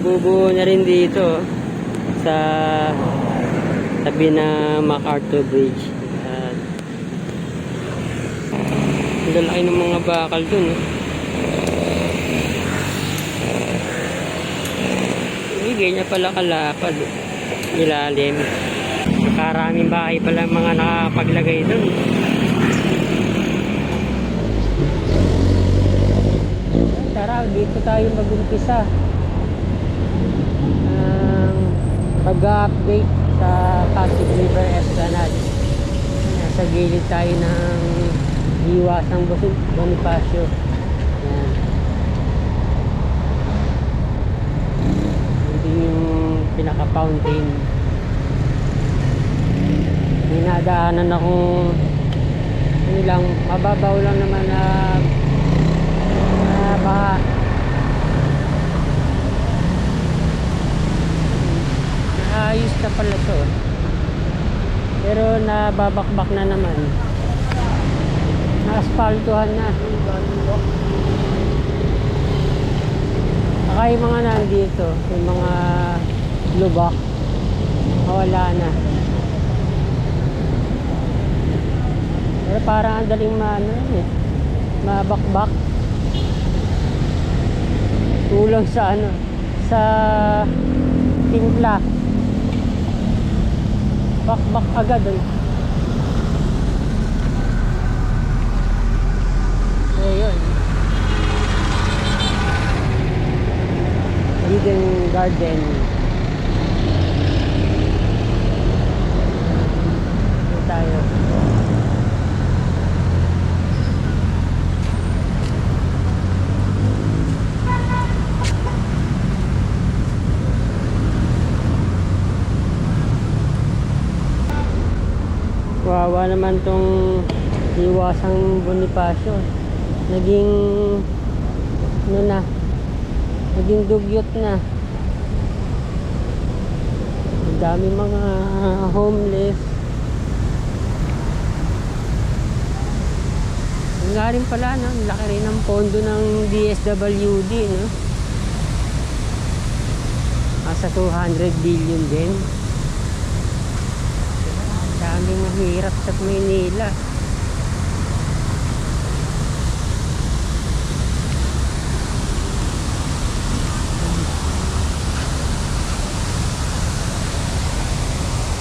Nagbubuo na rin dito sa tabi na MacArthur Bridge. Yan. Ang lalaki ng mga bakal dun. Eh. Hindi, ganyan pala kalapad. Ilalim. Nakaraming bahay pala mga nakapaglagay dun. Tara, dito tayo mag-umpisa. Ang pag-update sa Pasig River Esplanade. Nasa gilid tayo ng Iwasang Bonifacio. Yan. Hindi yung pinaka-fountain. Minadaanan akong ano lang, mababaw lang naman na na baha. Ayos na pala to. Pero nababakbak na naman. Na-asphaltuhan na. Saka yung mga nandito, yung mga lubak, mawala na. Pero parang ang daling maano eh. Mabakbak. Kulang sa ano, sa timpla. Bakbak agad eh. Ayun. Eden Garden. Ito tayo. Wawa naman tong iwasang Bonifacio. Naging ano na? Naging dugyot na. Ang dami mga homeless. Ang nga rin pala, no? Ang laki rin ng pondo ng DSWD, no? Nasa 200 billion din. Daming mahirap sa Maynila.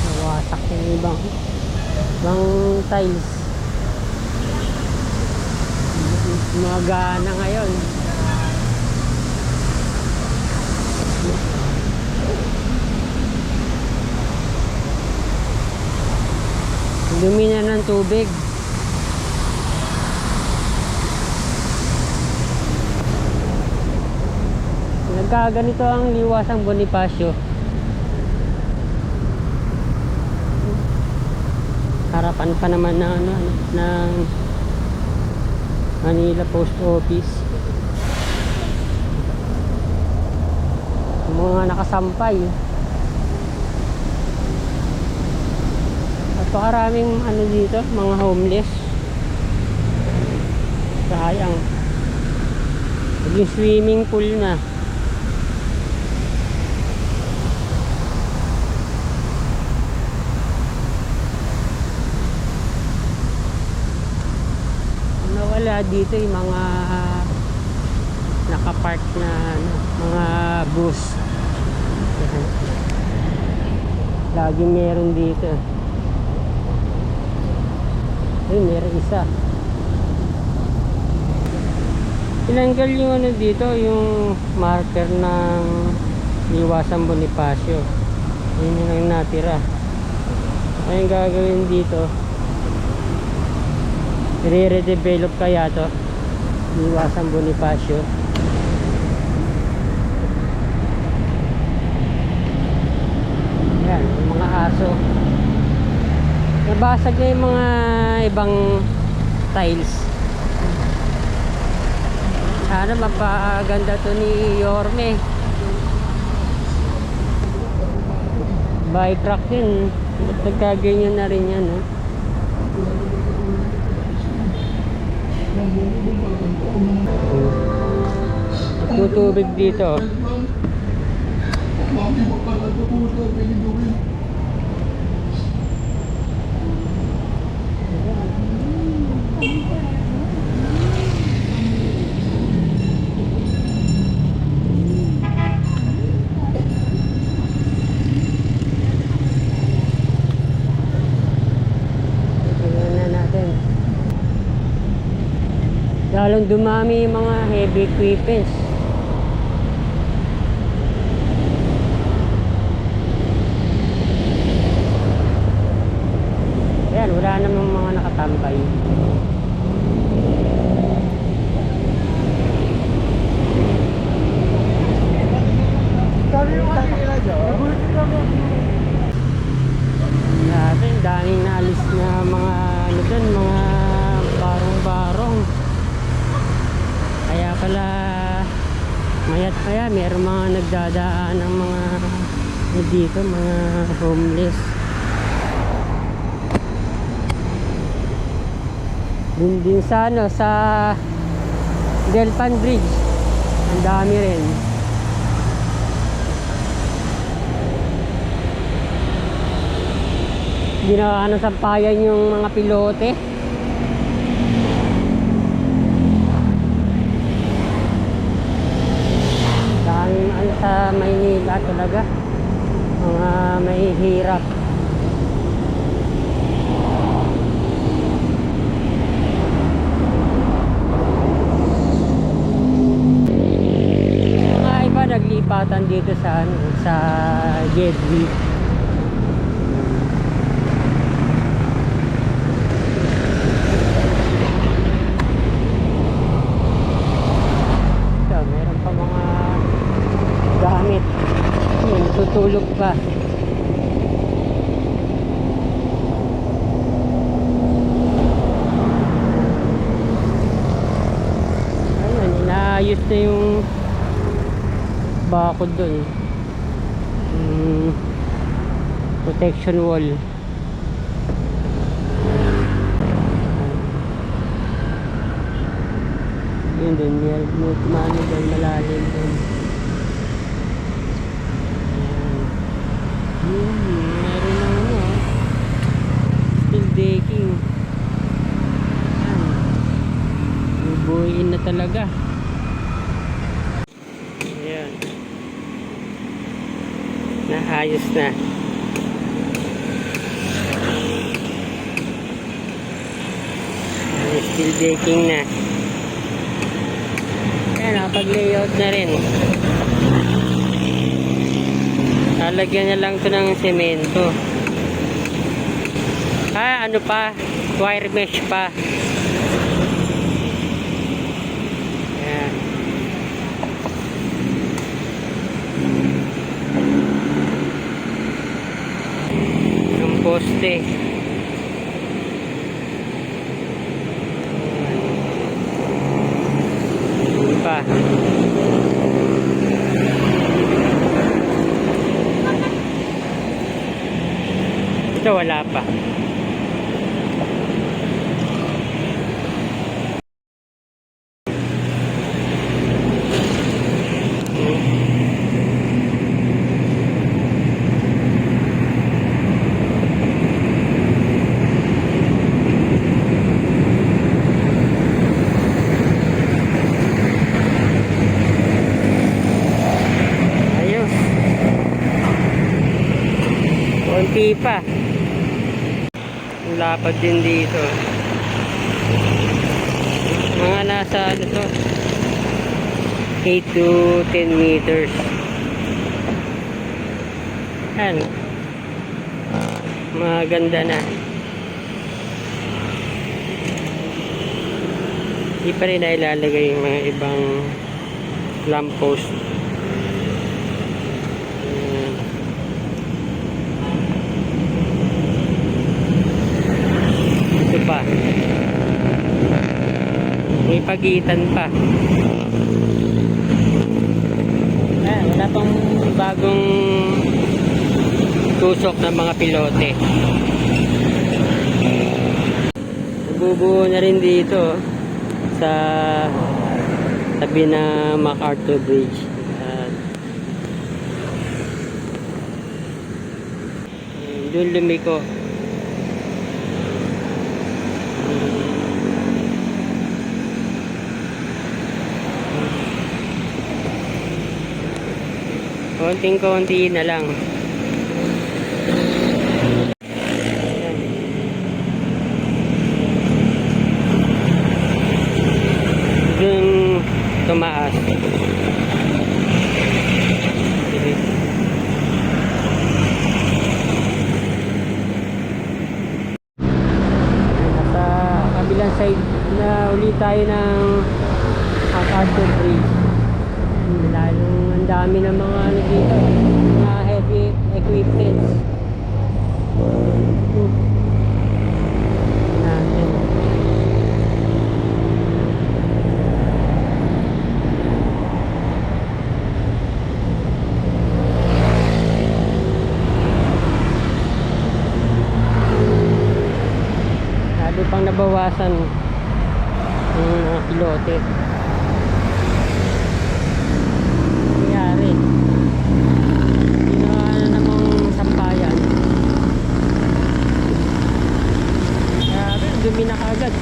Nawasak yung ibang ibang tiles. Mga gana ngayon. Dumi na ng tubig. Nagkaganito ang liwasang Bonifacio. Harapan pa naman na ano, ano, ng Manila Post Office. Mga nakasampay. Napakaraming ano dito, mga homeless. Sayang. Naging swimming pool na. Nawala dito yung mga nakapark na ano, mga bus. Lagi meron dito. Ayun, meron isa. Tinanggal yung ano dito, yung marker ng Liwasan Bonifacio. Yun yung natira. Ayun gagawin dito. I-redevelop kaya to. Liwasan Bonifacio. Yan, mga aso. Nabasag na yung mga ibang tiles. Sana mapaganda to ni Yorme. Bike rack yun. Nagkaganyan na rin yan. No? Tutubig dito. Mami, pinigawin. Lalong dumami yung mga heavy equipments. Ayan, wala namang mga nakatambay. Ang daming naalis na mga ano dun, mga barong-barong. Kaya pala mayat pa yan, meron mga nagdadaan ng mga ano dito, mga homeless. Dun din sa ano, sa Delpan Bridge. Ang dami rin. ginawa ng sampayan yung mga pilote. Daming ano sa Maynila talaga. Mga mahihirap. Mga iba naglipatan dito sa ano, sa Jedwi. Ito, meron pa mga gamit. Yun, tutulog pa. Ayun, inaayos na yung bakod doon. Mm, protection wall. Yun din, may may tumano doon, malalim. Ayan. Yun, meron ng ano, steel decking. Na talaga. Ayan. Naayos na. Steel decking na. Ayan, nakapag-layout na rin. Lalagyan na lang to ng semento. Ah, ano pa? Wire mesh pa. Poste. Pa. Ang lapad din dito. Mga nasa ano to? 8 to 10 meters. Yan. Maganda na. Hindi pa rin na ilalagay yung mga ibang lamppost. pagitan pa. Ah, wala pang bagong tusok ng mga pilote. Bubuo na rin dito oh, sa tabi na MacArthur Bridge. Uh, doon lumiko. Konting-konti na lang. Ayan. Doon tumaas. Sige. Nasa kabilang side na uli tayo ng MacArthur Bridge. Lalong ang dami ng mga ano dito, mga heavy equipments. Hmm. Natin. Lalo pang nabawasan ng mga pilote. Nangyari. Ginawa na namang sampayan. Grabe, dumi na kagad.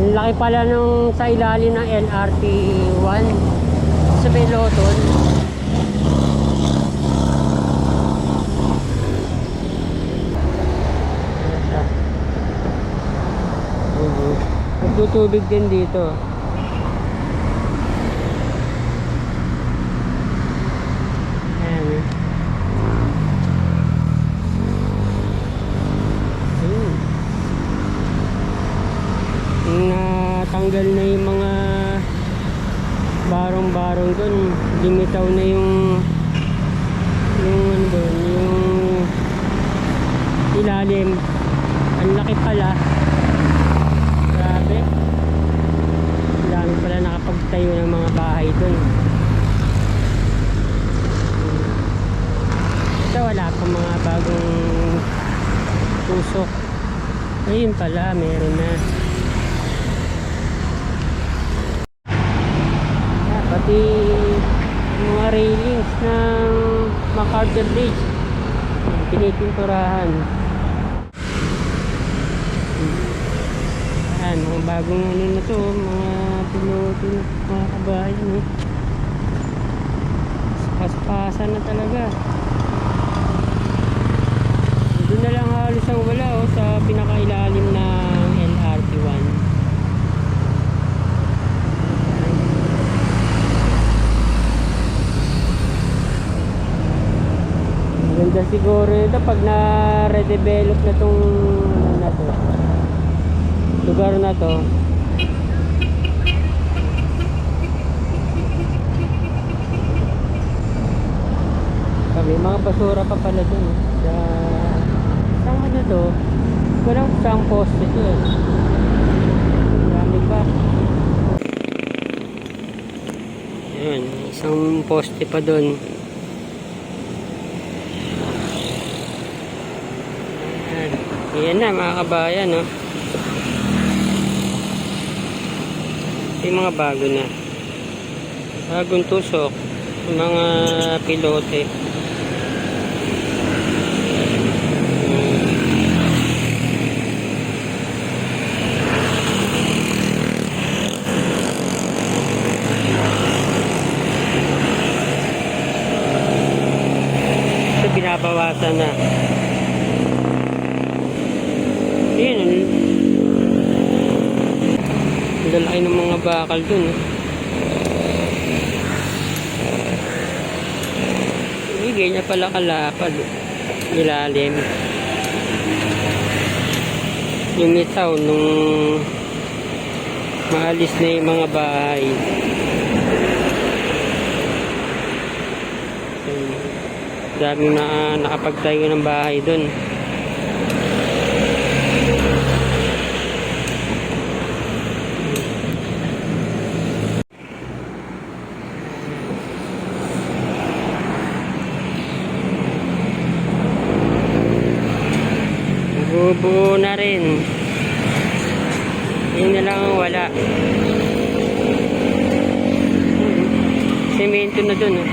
Ang laki pala nung sa ilalim ng LRT 1 sa Beloton. Nagtutubig din dito. Ayan. Ayun. Natanggal na yung mga barong-barong doon limitaw na yung yung ano doon yung ilalim. Ang laki pala. Grabe. Dami pala nakapagtayo ng mga bahay doon ito wala pa mga bagong tusok. Ayun pala meron na Yung mga railings ng MacArthur Bridge. Pinipinturahan. Ayan, mga bagong ano na to mga piloto mga kabayan eh. paspasan na talaga. Doon na lang halos ang wala oh, sa pinakailalim ng LRT 1 Maganda siguro ito pag na-redevelop na tong ano na to. Lugar na to. Kami mga basura pa pala dun. Sa sa ano to? Walang isang post ito eh. Pa. Ayan, isang poste pa doon. Ayan. Na mga kabayan, no? Ito yung mga bago na. Bagong tusok. Mga pilote. Binabawasan na. Ayan. Ang lalaki ng mga bakal dun. Eh. Hindi, ganyan pala kalapad. Nilalim. Yung itaw nung maalis na yung mga bahay. Daming na nakapagtayo ng bahay dun. Bubuo na rin. Yun na lang ang wala. Semento na dun. Oh.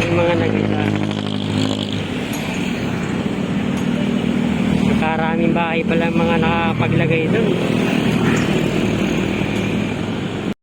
Yung mga nagita. Nakaraming bahay pala mga nakapaglagay dun.